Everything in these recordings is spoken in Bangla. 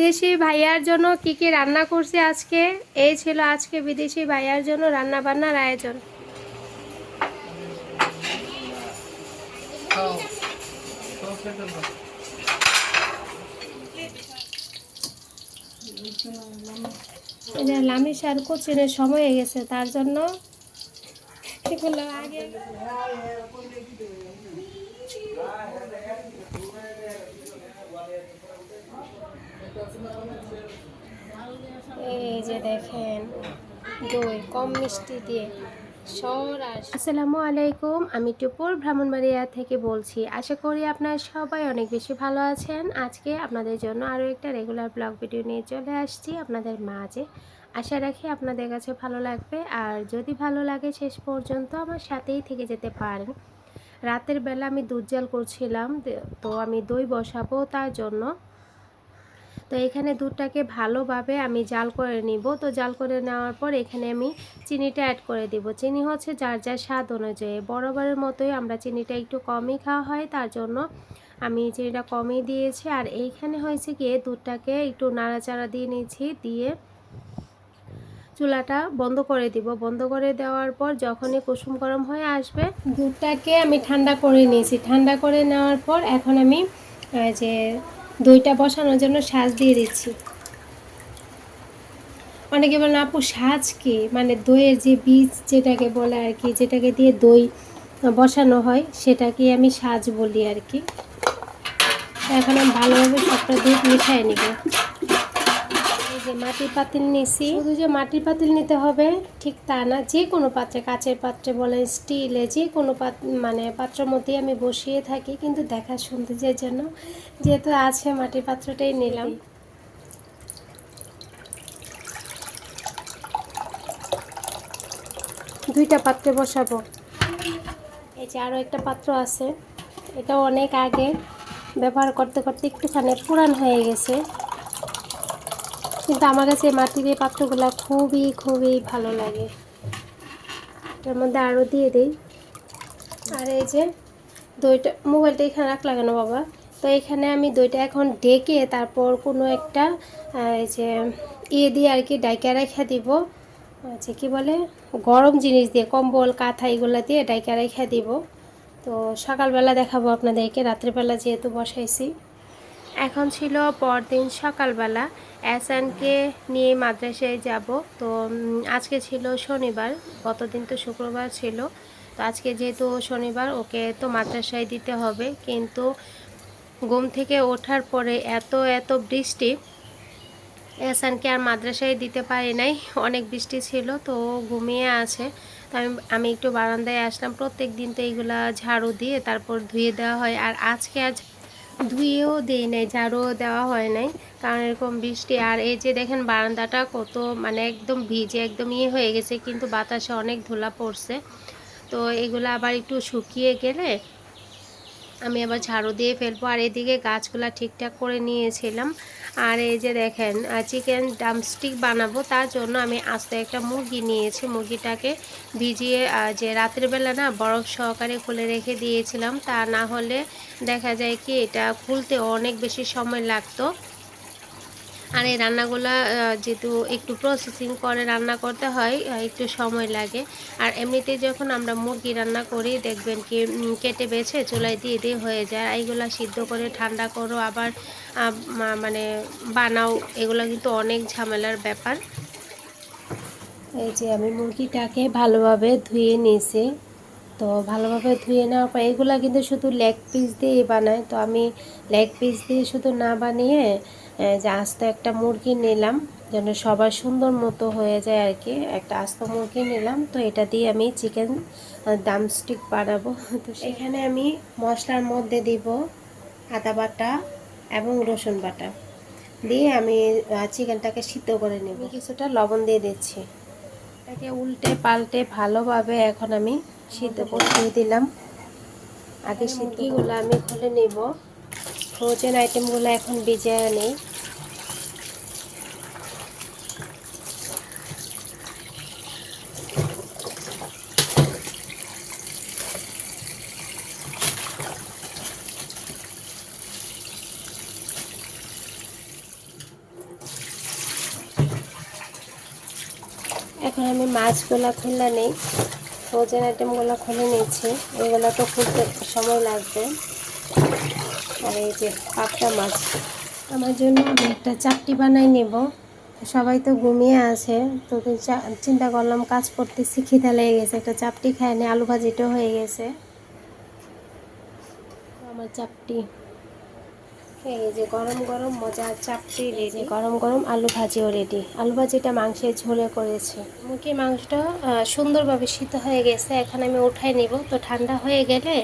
বিদেশি ভাইয়ার জন্য কি কি রান্না করছি আজকে? এই ছিল আজকে বিদেশি ভাইয়ার জন্য রান্না বান্নার আয়োজন এটা লামি সার কোচিনের সময় হয়ে গেছে তার জন্য আগে? এই যে দেখেন, দই, কম মিষ্টি দিয়ে আসসালামু আলাইকুম, আমি টুপুর ভ্রমণবাড়িয়া থেকে বলছি। আশা করি আপনারা সবাই অনেক বেশি ভালো আছেন। আজকে আপনাদের জন্য আরও একটা রেগুলার ব্লগ ভিডিও নিয়ে চলে আসছি আপনাদের মাঝে। আশা রাখি আপনাদের কাছে ভালো লাগবে। আর যদি ভালো লাগে, শেষ পর্যন্ত আমার সাথেই থেকে যেতে পারেন। রাতের বেলা আমি দুধ জাল করছিলাম, তো আমি দই বসাবো তার জন্য। তো এখানে দুধটাকে ভালোভাবে আমি জাল করে নিব। তো জাল করে নেওয়ার পর এখানে আমি চিনিটা অ্যাড করে দিব। চিনি হচ্ছে যার যার স্বাদ অনুযায়ী। বরাবরের মতোই আমরা চিনিটা একটু কমই খাওয়া হয়, তার জন্য আমি চিনিটা কমই দিয়েছি। আর এইখানে হয়েছে গিয়ে দুধটাকে একটু নাড়াচাড়া দিয়ে নিয়েছি দিয়ে চুলাটা বন্ধ করে দিব। বন্ধ করে দেওয়ার পর যখনই কুসুম গরম হয়ে আসবে, দুধটাকে আমি ঠান্ডা করে নিয়েছি। ঠান্ডা করে নেওয়ার পর এখন আমি যে দইটা বসানোর জন্য সাজ দিয়ে দিচ্ছি। অনেকে বলেন, আপু, সাজ কি? মানে দইয়ের যে বীজ যেটাকে বলে আর কি, যেটাকে দিয়ে দই বসানো হয় সেটাকে আমি সাজ বলি আর কি। এখন আমি ভালোভাবে সবটা দুধ মিশাই নিব। যে মাটির পাতিল নিছি, শুধু যে মাটির পাতিল নিতে হবে, ঠিক তা না। যে কোনো পাত্রে, কাচের পাত্রে বলেন, স্টিলে যে কোনো মানে পাত্রের মধ্যেই আমি বসিয়ে থাকি, কিন্তু দেখা সৌন্দর্যের জন্য যেহেতু আছে মাটির পাত্রটাই নিলাম। দুইটা পাত্রে বসাবো। এই যে আরও একটা পাত্র আছে, এটাও অনেক আগে ব্যবহার করতে করতে একটুখানি পুরান হয়ে গেছে। কিন্তু আমার কাছে মাটির এই পাত্রগুলো খুবই খুবই ভালো লাগে। এর মধ্যে আরও দিয়ে দিই। আর এই যে দইটা, মোবাইলটা এখানে রাখলা কেন বাবা? তো এখানে আমি দইটা এখন ডেকে তারপর কোনো একটা এই যে ইয়ে দিয়ে আর কি ডাইকা রেখা দিব। আচ্ছা কি বলে? গরম জিনিস দিয়ে, কম্বল, কাঁথা এগুলো দিয়ে ডাইকা রেখা দিব। তো সকালবেলা দেখাবো আপনাদেরকে, রাত্রেবেলা যেহেতু বসাইছি। এখন ছিল পরদিন সকালবেলা। অ্যাসানকে নিয়ে মাদ্রাসায় যাব। তো আজকে ছিল শনিবার। গতদিন তো শুক্রবার ছিল। তো আজকে যেহেতু শনিবার, ওকে তো মাদ্রাসায় দিতে হবে। কিন্তু ঘুম থেকে ওঠার পরে এত এত বৃষ্টি এহসানকে আর মাদ্রাসায় দিতে পারি নাই। অনেক বৃষ্টি ছিল, তো ঘুমিয়ে আছে। তো আমি আমি একটু বারান্দায় আসলাম। প্রত্যেক দিন তো এইগুলা ঝাড়ু দিয়ে তারপর ধুয়ে দেওয়া হয়। আর আজকে আজ ধুয়েও দেই নাই, ঝাড়ুও দেওয়া হয় নাই। কারণ এরকম বৃষ্টি, আর এই যে দেখেন বারান্দাটা কত মানে একদম ভিজে, একদম ইয়ে হয়ে গেছে, কিন্তু বাতাসে অনেক ধুলা পড়ছে। তো এগুলো আবার একটু শুকিয়ে গেলে আমি আবার ঝাড়ু দিয়ে ফেলব। আর এদিকে গাছগুলা ঠিকঠাক করে নিয়েছিলাম। আর এই যে দেখেন চিকেন ডামস্টিক বানাবো, তার জন্য আমি আস্তে একটা মুরগি নিয়েছি। মুরগিটাকে ভিজিয়ে যে রাতের বেলা না বরফ সহকারে খুলে রেখে দিয়েছিলাম, তা না হলে দেখা যায় কি এটা খুলতে অনেক বেশি সময় লাগতো। আর এই রান্নাগুলো যেহেতু একটু প্রসেসিং করে রান্না করতে হয় একটু সময় লাগে। আর এমনিতে যখন আমরা মুরগি রান্না করি, দেখবেন কি কেটে বেছে চুলায় দিয়ে দিয়ে হয়ে যায়। এইগুলো সিদ্ধ করে ঠান্ডা করো আবার মানে বানাও, এগুলো কিন্তু অনেক ঝামেলার ব্যাপার। এই যে আমি মুরগিটাকে ভালোভাবে ধুয়ে নিয়েছি। তো ভালোভাবে ধুয়ে নেওয়ার পর এগুলো কিন্তু শুধু লেগ পিস দিয়েই বানায়। তো আমি লেগ পিস দিয়ে শুধু না বানিয়ে যে আস্ত একটা মুরগি নিলাম যেন সবার সুন্দর মতো হয়ে যায় আর কি। একটা আস্ত মুরগি নিলাম তো এটা দিয়ে আমি চিকেন দামস্টিক বানাবো। তো এখানে আমি মশলার মধ্যে দিব আদা বাটা এবং রসুন বাটা। দিয়ে আমি চিকেনটাকে সিদ্ধ করে নেব। কিছুটা লবণ দিয়ে দিচ্ছি। এটাকে উল্টে পাল্টে ভালোভাবে এখন আমি সিদ্ধ বসিয়ে দিলাম। আগে সিদ্ধিগুলো আমি খুলে নেব। ফ্রোজেন আইটেমগুলো এখন ভিজে নেই। এখন আমি মাছগুলো খুলে নেই। ফ্রোজেন আইটেমগুলো খুলে নিয়েছি ওইগুলো তো খুলতে সময় লাগবে। আর এই যে পাকটা মাছ আমার জন্য আমি একটা চাপটি বানাই নেব। সবাই তো ঘুমিয়ে আছে তো চিন্তা করলাম কাজ করতে খিদা লেগে গেছে একটা চাপটি খাই নি আলু ভাজিটাও হয়ে গেছে। আমার চাপটি এই যে গরম গরম মজার চাপটি রেডি। গরম গরম আলু ভাজিও রেডি। আলু ভাজিটা মাংসের ঝোলে করেছি। মুরগির মাংসটা সুন্দরভাবে সিদ্ধ হয়ে গেছে এখন আমি উঠাই নিব। তো ঠান্ডা হয়ে গেলে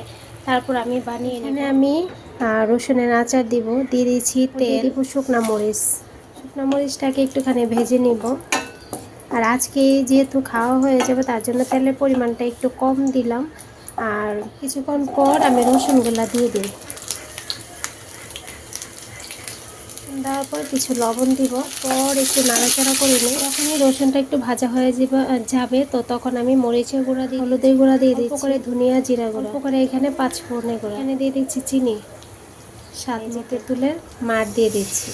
তারপর আমি বানিয়ে এখানে আমি রসুনের আচার দিব। দিয়ে দিয়েছি তেল। দিব শুকনা মরিচ। শুকনা মরিচটাকে একটুখানি ভেজে নিব। আর আজকে যেহেতু খাওয়া হয়ে যাবে তার জন্য তেলের পরিমাণটা একটু কম দিলাম। আর কিছুক্ষণ পর আমি রসুনগুলা দিয়ে দিই দেওয়ার পর কিছু লবণ দিব। পর একটু নাড়াচাড়া করে নিই। যখনই রসুনটা একটু ভাজা হয়ে যাবে যাবে তো তখন আমি মরিচের গুঁড়া দিই হলুদের গুঁড়া দিয়ে দিই করে ধনিয়া জিরা গুঁড়া। করে এখানে পাঁচ ফোড়নের গুঁড়া। এখানে দিয়ে দিচ্ছি চিনি। স্বাদ মতো তুলে মার দিয়ে দিচ্ছি।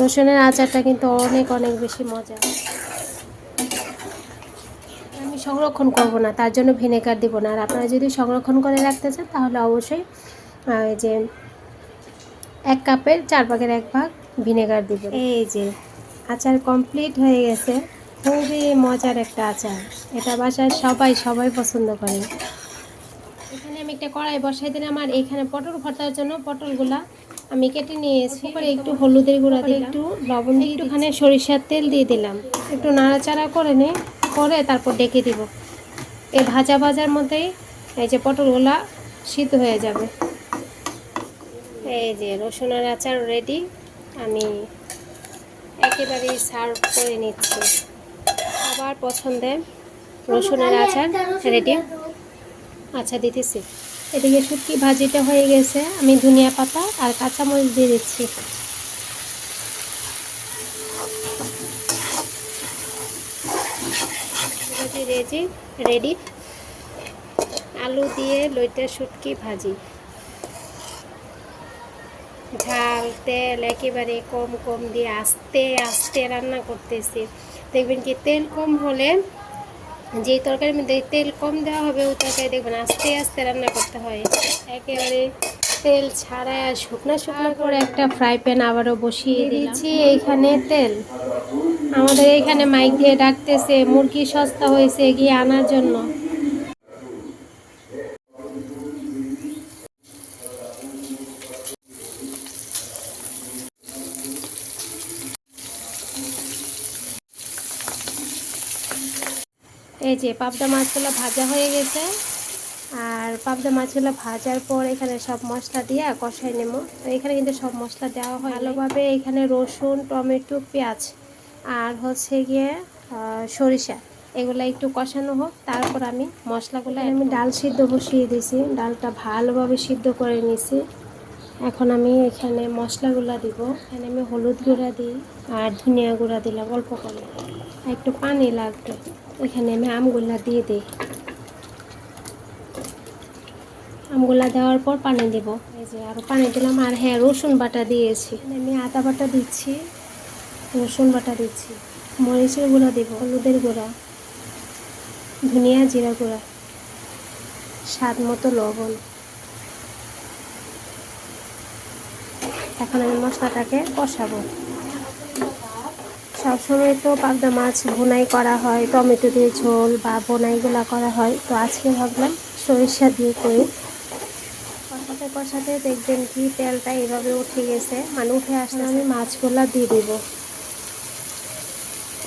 রসুনের আচারটা কিন্তু অনেক অনেক বেশি মজা। আমি সংরক্ষণ করব না, তার জন্য ভিনেগার দিব না। আর আপনারা যদি সংরক্ষণ করে রাখতে চান, তাহলে অবশ্যই যে এক কাপের চার ভাগের এক ভাগ ভিনেগার দিবেন। এই যে আচার কমপ্লিট হয়ে গেছে। খুবই মজার একটা আচার। এটা বাসায় সবাই সবাই পছন্দ করে। এখানে আমি একটা কড়াই বসাই দিলাম, আর এখানে পটল ভর্তার জন্য পটলগুলা আমি কেটে নিয়েছি। করে একটু হলুদের গুঁড়া দিয়ে, একটু লবণ দিয়ে একটুখানি সরিষার তেল দিয়ে দিলাম। একটু নাড়াচাড়া করে নিই করে তারপর ডেকে দিব। এই ভাজা ভাজার মধ্যেই এই যে পটলগুলা সিদ্ধ হয়ে যাবে। এই যে রসুনের আচার রেডি আমি একেবারেই সার্ভ করে নিচ্ছি। আবার পছন্দের রসুনের আচার রেডি আচ্ছা দিতেছি। এদিকে শুটকি ভাজিটা হয়ে গেছে। আমি ধনিয়া পাতা আর কাঁচামরিচ দিয়ে দিচ্ছি। রেডি রেডি আলু দিয়ে লইটা শুটকি ভাজি। ঝাল তেল একেবারে কম কম দিয়ে আস্তে আস্তে রান্না করতেছি। দেখবেন কি তেল কম হলে যে তরকারির মধ্যে তেল কম দেওয়া হবে ওই তরকারি দেখবেন আস্তে আস্তে রান্না করতে হয়। একেবারে তেল ছাড়া আর শুকনো শুকনো করে একটা ফ্রাই প্যান আবারও বসিয়ে দিয়েছি এইখানে তেল। আমাদের এখানে মাইক দিয়ে ডাকতেছে মুরগি সস্তা হয়েছে গিয়ে আনার জন্য। যে পাবদা মাছগুলো ভাজা হয়ে গেছে। আর পাবদা মাছগুলো ভাজার পর এখানে সব মশলা দিয়ে কষাই নেব। তো এখানে কিন্তু সব মশলা দেওয়া হয় ভালোভাবে এখানে রসুন টমেটো পেঁয়াজ আর হচ্ছে গিয়ে সরিষা এগুলো একটু কষানো হোক। তারপর আমি মশলাগুলো আমি ডাল সিদ্ধ বসিয়ে দিয়েছি। ডালটা ভালোভাবে সিদ্ধ করে নিছি এখন আমি এখানে মশলাগুলো দিব। এখানে আমি হলুদ গুঁড়া দিই আর ধনিয়া গুঁড়া দিলাম অল্প করে। একটু পানি লাগবে। এখানে আমি আমগুলা দিয়ে দিই। আমগুলা দেওয়ার পর পানি দিব। এই যে আরও পানি দিলাম। আর হ্যাঁ রসুন বাটা দিয়েছি। আমি আদা বাটা দিচ্ছি, রসুন বাটা দিচ্ছি, মরিচের গুঁড়া দিব, হলুদের গুঁড়া, ধনিয়া জিরা গুঁড়া, স্বাদ মতো লবণ। এখন আমি মশলাটাকে কষাবো। সবসময় তো পাবদা মাছ বোনাই করা হয়, টমেটো দিয়ে ঝোল বা বোনাইগুলা করা হয়। তো আজকে ভাবলাম সরিষা দিয়ে করি। কষাতে কষাতে দেখবেন কি তেলটা এভাবে উঠে গেছে। মানে উঠে আসলে আমি মাছগুলা দিয়ে দিব।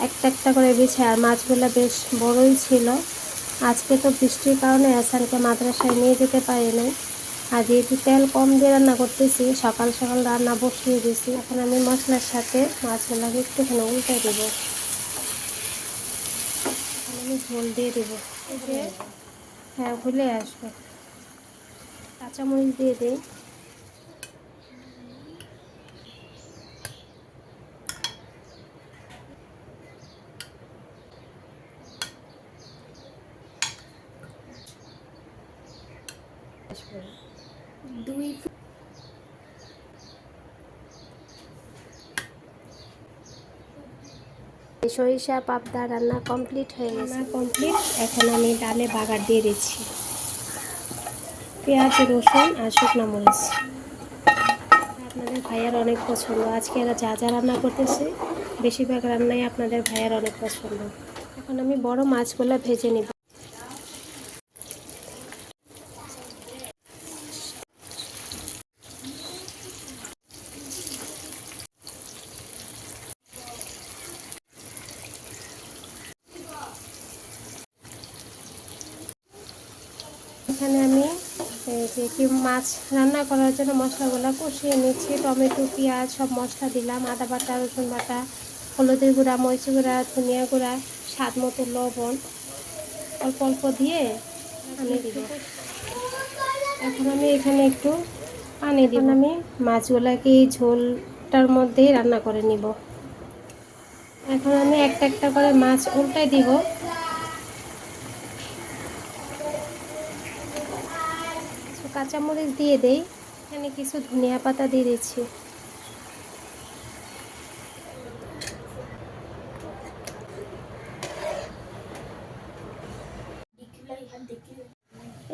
একটা একটা করে বিছে, আর মাছগুলো বেশ বড়ই ছিল। আজকে তো বৃষ্টির কারণে আসানকে মাদ্রাসায় নিয়ে যেতে পারি নাই আর যেহেতু তেল কম দিয়ে রান্না করতেছি, সকাল সকাল রান্না বসিয়ে দিয়েছি, এখন আমি মশলার সাথে মাছগুলোকে একটুখানি উল্টে দেব। আমি ঝোল দিয়ে দেবো। হ্যাঁ ভুলে আসবে। কাঁচামরিচ দিয়ে দিই আসবে দুই সরিষা, পাবদা রান্না কমপ্লিট হয়ে গেছে। কমপ্লিট এখন আমি ডালে বাগার দিয়ে দিচ্ছি। পেঁয়াজ, রসুন আর শুকনো মরিচ। আপনাদের ভাইয়ার অনেক পছন্দ। আজকে এরা যা যা রান্না করতেছে, বেশিরভাগ রান্নাই আপনাদের ভাইয়ার অনেক পছন্দ। এখন আমি বড় মাছগুলো ভেজে নিব এখানে আমি এই যে কি মাছ রান্না করার জন্য মশলাগুলো কষিয়ে নিচ্ছি। টমেটো, পেঁয়াজ সব মশলা দিলাম, আদা বাটা, রসুন বাটা, হলুদের গুঁড়া মরিচ গুঁড়া, ধনিয়া গুঁড়া, স্বাদ মতো লবণ। অল্প অল্প দিয়ে আমি দিব। এখন আমি এখানে একটু পানি দিব। আমি মাছগুলাকে এই ঝোলটার মধ্যেই রান্না করে নিব। এখন আমি একটা একটা করে মাছ উল্টাই দিব কিছু কাঁচামরিচ দিয়ে দেই। এখানে কিছু ধনিয়া পাতা দিয়ে দিচ্ছি।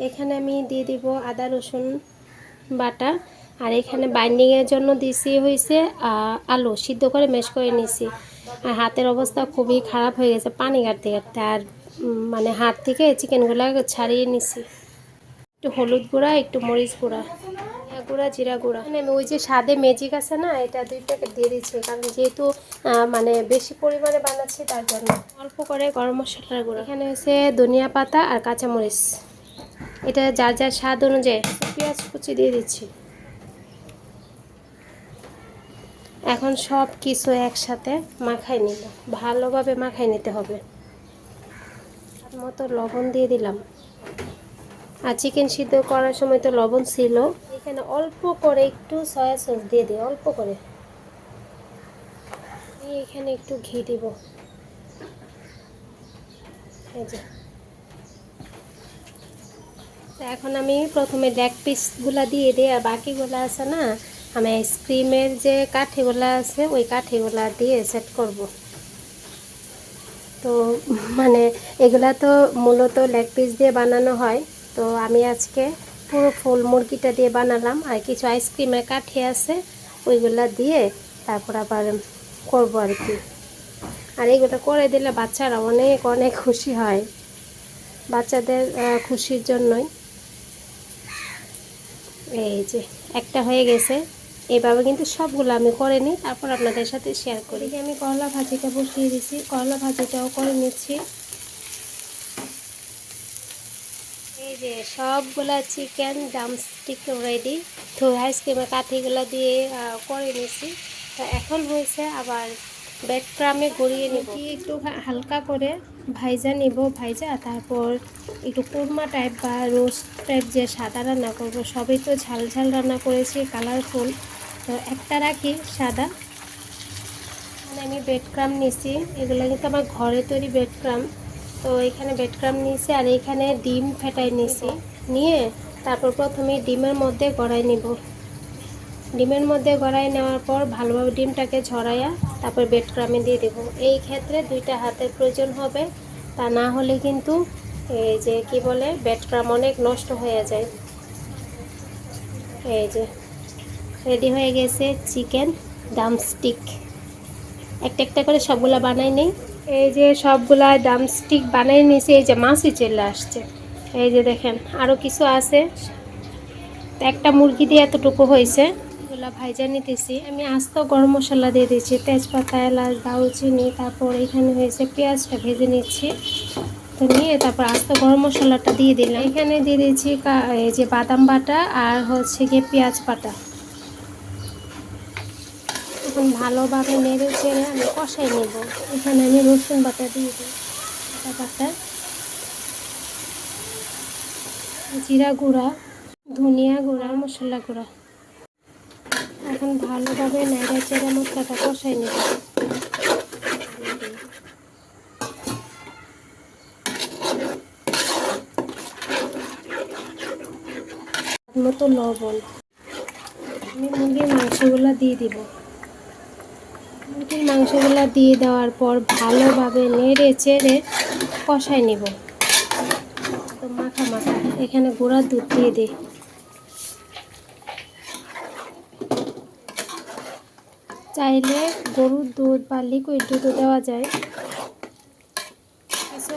এখানে আমি দিয়ে দিব আদা, রসুন বাটা। আর এখানে বাইন্ডিংয়ের জন্য দিছি হয়েছে আলু। সিদ্ধ করে মেশ করে নিছি। আর হাতের অবস্থা খুবই খারাপ হয়ে গেছে পানি কাটতে কাটতে। আর মানে হাত থেকে চিকেনগুলো ছাড়িয়ে নিছি। একটু হলুদ গুঁড়া, একটু মরিচ গুঁড়া। ধনিয়া গুঁড়া, জিরা গুঁড়া। মানে ওই যে স্বাদে ম্যাজিক আছে না, এটা দুই প্যাকেট দিয়ে দিচ্ছি কারণ যেহেতু মানে বেশি পরিমাণে বানাচ্ছি তার জন্য। অল্প করে গরম মশলার গুঁড়া। এখানে হচ্ছে ধনিয়া পাতা আর কাঁচামরিচ। এটা যার যার স্বাদ অনুযায়ী পেঁয়াজ কুচি দিয়ে দিচ্ছি। এখন সব কিছু একসাথে মাখাই নিব। ভালোভাবে মাখাই নিতে হবে। মতো লবণ দিয়ে দিলাম। আর চিকেন সিদ্ধ করার সময় তো লবণ ছিল। এখানে অল্প করে একটু সয়া সস দিয়ে দিই, অল্প করে। এখানে একটু ঘি দিব। এখন আমি প্রথমে লেগ পিসগুলা দিয়ে দিই, আর বাকিগুলো আছে না, আমি আইসক্রিমের যে কাঠিগুলো আছে, ওই কাঠিগুলো দিয়ে সেট করব। তো মানে এগুলা তো মূলত লেগ পিস দিয়ে বানানো হয়। তো আমি আজকে পুরো ফুল মুরগিটা দিয়ে বানালাম আর কিছু আইসক্রিমের কাঠি আছে, ওইগুলা দিয়ে তারপর আবার করব আর কি। আর এগুলো করে দিলে বাচ্চারা অনেক অনেক খুশি হয়। বাচ্চাদের খুশির জন্যই। এই যে, একটা হয়ে গেছে। এইভাবে কিন্তু সবগুলো আমি করে নিই, তারপর আপনাদের সাথে শেয়ার করি। আমি করলা ভাজিটা বসিয়ে দিছি, করলা ভাজিটাও করে নিচ্ছি এই যে সবগুলা চিকেন ডামস্টিক রেডি তো আইসক্রিমের কাঠিগুলো দিয়ে করে নিছি তো এখন হয়েছে আবার ব্রেড ক্রামে গড়িয়ে নিব। একটু হালকা করে ভাইজা নিব ভাইজা তারপর একটু কুরমা টাইপ বা রোস্ট টাইপ যে সাদা রান্না করব সবই তো ঝাল ঝাল রান্না করেছি কালারফুল তো একটা রাখি সাদা। মানে আমি বেড ক্রাম নিছি। এগুলো কিন্তু আমার ঘরে তৈরি বেড ক্রাম তো এখানে বেড ক্রাম নিয়েছি আর এখানে ডিম ফেটাই নিছি নিয়ে তারপর প্রথমে ডিমের মধ্যে গড়াই নিব। ডিমের মধ্যে গড়াই নেওয়ার পর ভালোভাবে ডিমটাকে ঝরাইয়া তারপর বেড ক্রামে দিয়ে দেবো। এই ক্ষেত্রে দুইটা হাতের প্রয়োজন হবে। তা না হলে কিন্তু এই যে কি বলে বেড ক্রাম অনেক নষ্ট হয়ে যায়। এই যে রেডি হয়ে গেছে চিকেন ডামস্টিক একটা একটা করে সবগুলা বানাই নেই। এই যে সবগুলা ডামস্টিক বানাই নিয়েছি এই যে মাছই চলে আসছে। এই যে দেখেন আরও কিছু আছে। একটা মুরগি দিয়ে এতটুকু হয়েছে, এগুলা ভাইজা নিতেছি। আমি আস্ত গরম মশলা দিয়ে দিচ্ছি তেজপাতা, এলাচ, দারুচিনি, তারপর এখানে হয়েছে পেঁয়াজটা ভেজে নিচ্ছি। তো নিয়ে তারপর আস্ত গরম মশলাটা দিয়ে দিলাম। এখানে দিয়ে দিচ্ছি কা- এই যে বাদাম বাটা আর হচ্ছে গিয়ে পেঁয়াজ বাটা। এখন ভালোভাবে নেড়ে চেড়ে আমি কষাই নেব। এখানে আমি রসুন বাটা দিয়ে দিই। বাটা জিরা গুঁড়া, ধনিয়া গুঁড়া, মশলা গুঁড়া। এখন ভালোভাবে নেড়ে চেড়ে মশলাটা কষাই নেব। মতো লবণ। আমি মুরগির মাংসগুলো দিয়ে দিব। মুরগির মাংসগুলো দিয়ে দেওয়ার পর ভালোভাবে নেড়ে চেড়ে কষাই নিব। তো মাখা মাখা, এখানে গুঁড়া দুধ দিয়ে দিই। চাইলে গরুর দুধ বা লিকুইড দুধও দেওয়া যায়।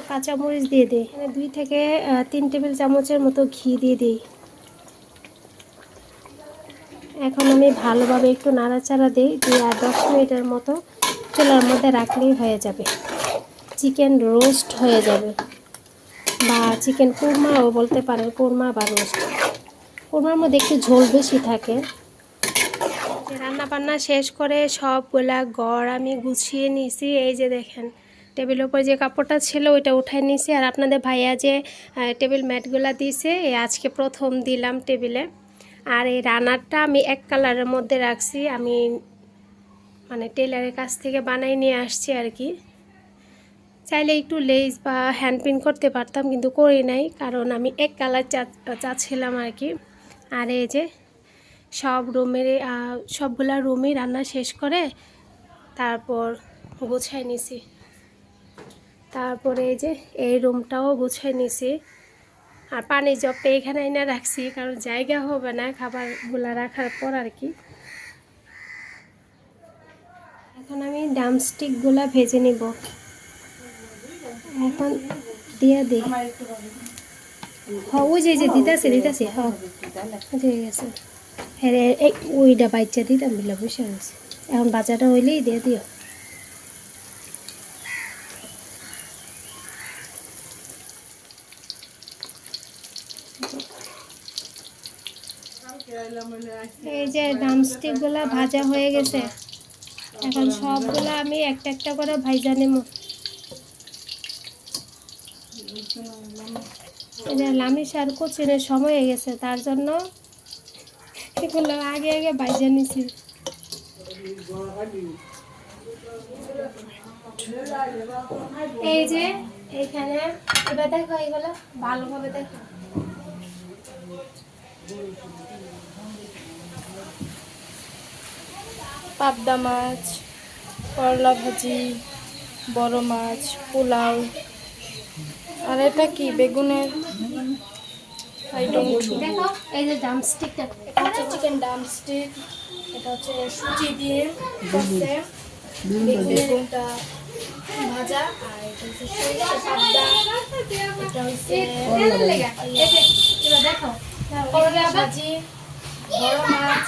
কাঁচামরিচ দিয়ে দিই। এখানে দুই থেকে তিন টেবিল চামচের মতো ঘি দিয়ে দিই। এখন আমি ভালোভাবে একটু নাড়াচাড়া দিই, দিয়ে আর দশ মিনিটের মতো চুলার মধ্যে রাখলেই হয়ে যাবে। চিকেন রোস্ট হয়ে যাবে। বা চিকেন কুরমাও বলতে পারেন কুরমা বা রোস্ট। কুরমার মধ্যে একটু ঝোল বেশি থাকে। রান্না বান্না শেষ করে সবগুলা গড় আমি গুছিয়ে নিয়েছি এই যে দেখেন টেবিলের উপর যে কাপড়টা ছিল ওইটা উঠাই নিয়েছি আর আপনাদের ভাইয়া যে টেবিল ম্যাটগুলা দিয়েছে আজকে প্রথম দিলাম টেবিলে। আর এই রানারটা আমি এক কালারের মধ্যে রাখছি। আমি মানে টেলারের কাছ থেকে বানাই নিয়ে আসছি আর কি। চাইলে একটু লেস বা হ্যান্ড প্রিন্ট করতে পারতাম, কিন্তু করি নাই, কারণ আমি এক কালার চা চাচ্ছিলাম আর কি। আর এই যে সব রুমের সবগুলা রুমই রান্না শেষ করে তারপর গুছাই নিছি। তারপরে এই যে এই রুমটাও গুছাই নিছি। আর পানি জগটা এখানে এনে রাখছি, কারণ জায়গা হবে না খাবারগুলা রাখার পর আর কি। এখন আমি ডামস্টিকগুলা ভেজে নিব। এখন দিয়ে দিই। হ্যাঁ ওই যে যে দিতেছে দিতেছে ঠিক আছে। হ্যাঁ ওইটা বাচ্চা দিতাম বিলা বসে আছে। এখন বাচ্চাটা হইলেই দিয়ে দিও। এই যে ড্রামস্টিকগুলা ভাজা হয়ে গেছে, এখন সবগুলা আমি একটা একটা করে ভাইজা নেব। এই যে লামি সার কোচিনের সময় হয়ে গেছে, তার জন্য এগুলো আগে আগে ভাইজা নিছি। এই যে এইখানে এবার দেখো এগুলো ভালোভাবে দেখো। পাবদা মাছ করলা ভাজি বড় মাছ পোলাও আর এটা কি বেগুনের এই যে এটা হচ্ছে চিকেন ডামস্টিক এটা হচ্ছে সুজি দিয়ে বেগুনটা ভাজা আর এটা হচ্ছে সরিষা পাবদা এটা হচ্ছে দেখো করলা ভাজি বড় মাছ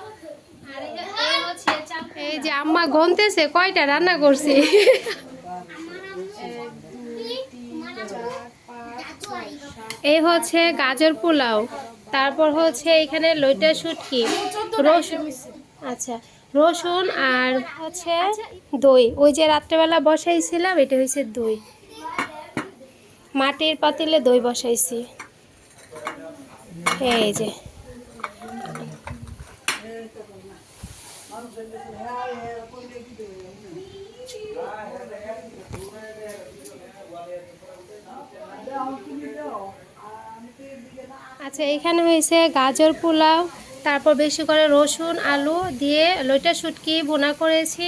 এই যে- আম্মা গনতেছে কয়টা রান্না করছি? এই হচ্ছে গাজর পোলাও, তারপর হচ্ছে এখানে লইটা শুটকি, রসুন আচ্ছা রসুন আর হচ্ছে দই। ওই যে রাত্রেবেলা বসাইছিলাম, এটা হচ্ছে দই। মাটির পাতিলে দই বসাইছি। এই যে। আচ্ছা এখানে হয়েছে গাজর পোলাও, তারপর বেশি করে রসুন, আলু দিয়ে লইটা শুটকি বোনা করেছি।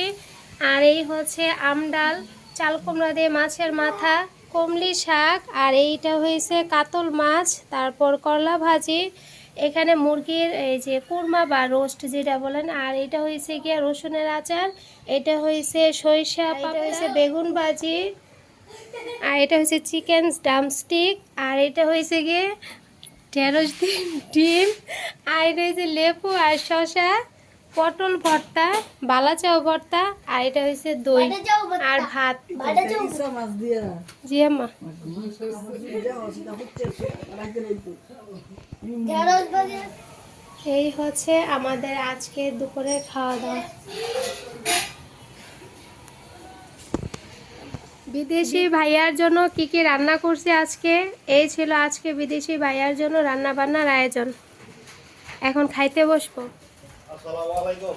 আর এই হচ্ছে আমডাল চাল কুমড়া দিয়ে মাছের মাথা, কমলি শাক, আর এইটা হয়েছে কাতল মাছ, তারপর করলা ভাজি। এখানে মুরগির এই যে কুরমা বা রোস্ট যেটা বলেন আর এটা হয়েছে গিয়ে রসুনের আচার এটা হয়েছে সরিষা এটা হয়েছে বেগুন ভাজি আর এটা হচ্ছে চিকেন ডামস্টিক আর এটা হয়েছে গিয়ে ঢেঁড়স ডিম ডিম আর এটা হচ্ছে লেবু আর শসা পটল ভর্তা বালাচাও ভর্তা আর এটা হচ্ছে দই আর ভাত। জি আম্মা এই হচ্ছে আমাদের আজকে দুপুরের খাওয়া দাওয়া বিদেশি ভাইয়ার জন্য কি কি রান্না করছি আজকে? এই ছিল আজকে বিদেশি ভাইয়ার জন্য রান্না বান্নার আয়োজন। এখন খাইতে বসবো। আসসালামু আলাইকুম।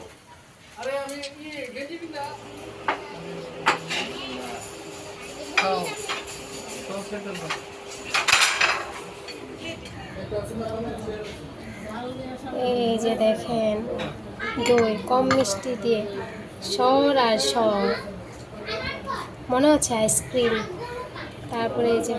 এই যে দেখেন, দই, কম মিষ্টি দিয়ে, সর আর সর। মনে হচ্ছে আইসক্রিম তারপরে এই যে